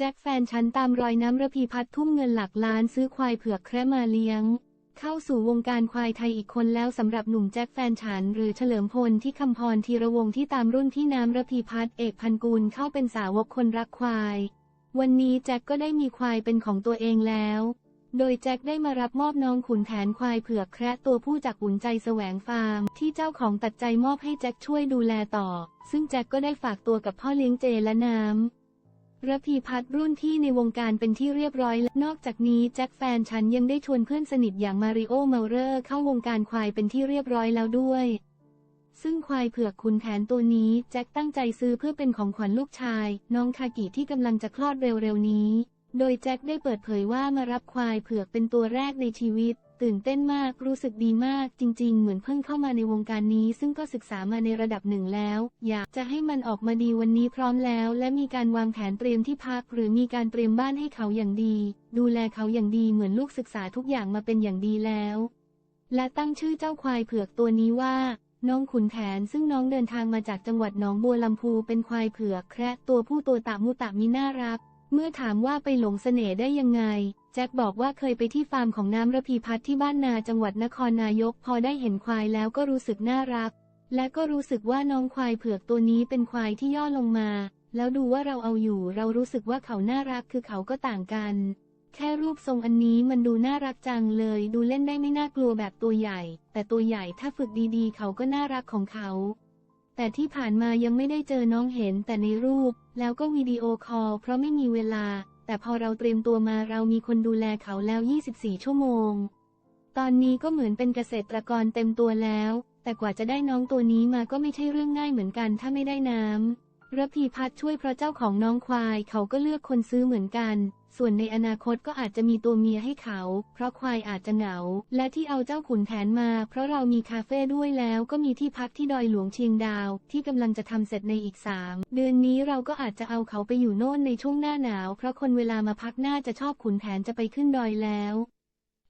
แจ็คแฟนฉันตามรอยน้ำระพีพัฒทุ่มเงินหลักล้านซื้อควายเผือกแคระมาเลี้ยง เข้าสู่วงการควายไทยอีกคนแล้วสำหรับหนุ่มแจ็คแฟนฉัน หรือเฉลิมพลที่คำพรธีระวงศ์ที่ตามรุ่นพี่น้ำระพีพัฒเอกพันกูลเข้าเป็นสาวกคนรักควาย วันนี้แจ็คก็ได้มีควายเป็นของตัวเองแล้ว โดยแจ็คได้มารับมอบน้องขุนแผนควายเผือกแคระตัวผู้จากอุ่นใจแสวงฟาร์ม ที่เจ้าของตัดใจมอบให้แจ็คช่วยดูแลต่อ ซึ่งแจ็คก็ได้ฝากตัวกับพ่อเลี้ยงเจและน้ำ ระพีพัฒน์รุ่นพี่ในวงการเป็นที่เรียบร้อยและนอกจากนี้แจ็คแฟนฉันยังได้ชวนเพื่อนสนิทอย่างมาริโอเมาเรอร์เข้าวงการควายเป็นที่เรียบร้อยแล้วด้วย ซึ่งควายเผือกขุนแผนตัวนี้แจ็คตั้งใจซื้อเพื่อเป็นของขวัญลูกชาย น้องคากิที่กำลังจะคลอดเร็วๆนี้ โดยแจ็คได้เปิดเผยว่ามารับควายเผือกเป็นตัวแรกในชีวิต ตื่นเต้นมาก รู้สึกดีมาก จริง ๆ เหมือนเพิ่งเข้ามาในวงการนี้ ซึ่งก็ศึกษามาในระดับหนึ่งแล้ว อยากจะให้มันออกมาดีวันนี้พร้อมแล้ว และมีการวางแผนเตรียมที่พัก หรือมีการเตรียมบ้านให้เขาอย่างดี ดูแลเขาอย่างดีเหมือนลูกศึกษาทุกอย่างมาเป็นอย่างดีแล้ว และตั้งชื่อเจ้าควายเผือกตัวนี้ว่าน้องขุนแผนซึ่งน้องเดินทางมาจากจังหวัดหนองบัวลำพูเป็นควายเผือกแคระตัวผู้ตัวตะมุตะมีน่ารัก เมื่อถามว่าไปหลงเสน่ห์ได้ยังไง แจ็คบอกว่าเคยไปที่ฟาร์มของน้ำระพีพัฒน์ที่บ้านนาจังหวัดนครนายก พอได้เห็นควายแล้วก็รู้สึกน่ารัก และก็รู้สึกว่าน้องควายเผือกตัวนี้เป็นควายที่ย่อลงมา แล้วดูว่าเราเอาอยู่ เรารู้สึกว่าเขาน่ารักคือเขาก็ต่างกัน แค่รูปทรงอันนี้มันดูน่ารักจังเลย ดูเล่นได้ไม่น่ากลัวแบบตัวใหญ่ แต่ตัวใหญ่ถ้าฝึกดีๆ เขาก็น่ารักของเขาแต่ที่ผ่านมายังไม่ได้เจอน้องเห็นแต่ในรูป แล้วก็วิดีโอคอลเพราะไม่มีเวลา แต่พอเราเตรียมตัวมาเรามีคนดูแลเขาแล้ว 24 ชั่วโมง ตอนนี้ก็เหมือนเป็นเกษตรกรเต็มตัวแล้ว แต่กว่าจะได้น้องตัวนี้มาก็ไม่ใช่เรื่องง่ายเหมือนกันถ้าไม่ได้น้ำระพีพัฒน์ช่วยเพราะเจ้าของน้องควายเขาก็เลือกคนซื้อเหมือนกัน ส่วนในอนาคตก็อาจจะมีตัวเมียให้เขา เพราะควายอาจจะเหงา และที่เอาเจ้าขุนแผนมา เพราะเรามีคาเฟ่ด้วยแล้วก็มีที่พักที่ดอยหลวงเชียงดาว ที่กำลังจะทำเสร็จในอีกสามเดือนนี้เราก็อาจจะเอาเขาไปอยู่โน่นในช่วงหน้าหนาว เพราะคนเวลามาพักน่าจะชอบขุนแผนจะไปขึ้นดอยแล้ว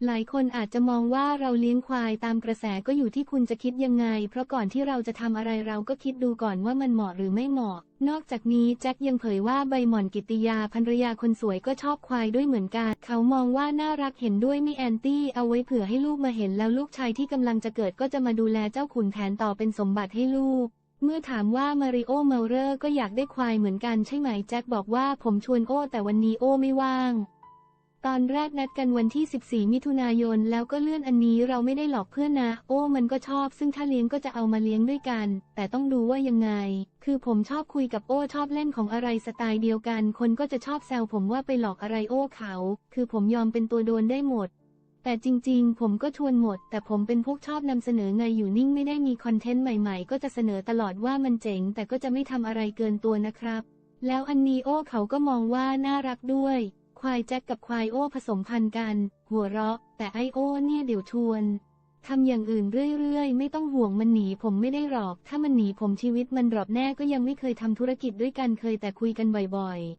หลายคนอาจจะมองว่าเราเลี้ยงควายตามกระแสก็อยู่ที่คุณจะคิดยังไง เพราะก่อนที่เราจะทำอะไรเราก็คิดดูก่อนว่ามันเหมาะหรือไม่เหมาะ นอกจากนี้แจ็คยังเผยว่าใบหม่อนกิติยาภรรยาคนสวยก็ชอบควายด้วยเหมือนกัน เขามองว่าน่ารักเห็นด้วยไม่แอนตี้เอาไว้เผื่อให้ลูกมาเห็นแล้วลูกชายที่กำลังจะเกิดก็จะมาดูแลเจ้าขุนแผนต่อเป็นสมบัติให้ลูกเมื่อถามว่ามาริโอเมลเรอร์ก็อยากได้ควายเหมือนกันใช่ไหมแจ็คบอกว่าผมชวนโอ้แต่วันนี้โอ้ไม่ว่าง ตอนแรกนัดกันวันที่ 14 มิถุนายน แล้วก็เลื่อนอันนี้เราไม่ได้หลอกเพื่อนนะ โอ้ มันก็ชอบ ซึ่งถ้าเลี้ยงก็จะเอามาเลี้ยงด้วยกัน แต่ต้องดูว่ายังไง คือผมชอบคุยกับโอ้ชอบเล่นของอะไรสไตล์เดียวกัน คนก็จะชอบแซวผมว่าไปหลอกอะไรโอ้เขา คือผมยอมเป็นตัวโดนได้หมด แต่จริงๆ ผมก็ชวนหมด แต่ผมเป็นพวกชอบนำเสนอไงอยู่นิ่งไม่ได้มีคอนเทนต์ใหม่ๆ ก็จะเสนอตลอดว่ามันเจ๋ง แต่ก็จะไม่ทำอะไรเกินตัวนะครับ แล้วอันนี้โอ้เขาก็มองว่าน่ารักด้วย ควายแจ็คกับควายโอ้ผสมพันธุ์กัน หัวเราะ แต่ไอโอ้เนี่ยเดี๋ยวชวนทำอย่างอื่นเรื่อยๆ ไม่ต้องห่วงมันหนีผมไม่ได้หรอก ถ้ามันหนีผมชีวิตมันดรอปแน่ก็ยังไม่เคยทำธุรกิจด้วยกันเคยแต่คุยกันบ่อยๆ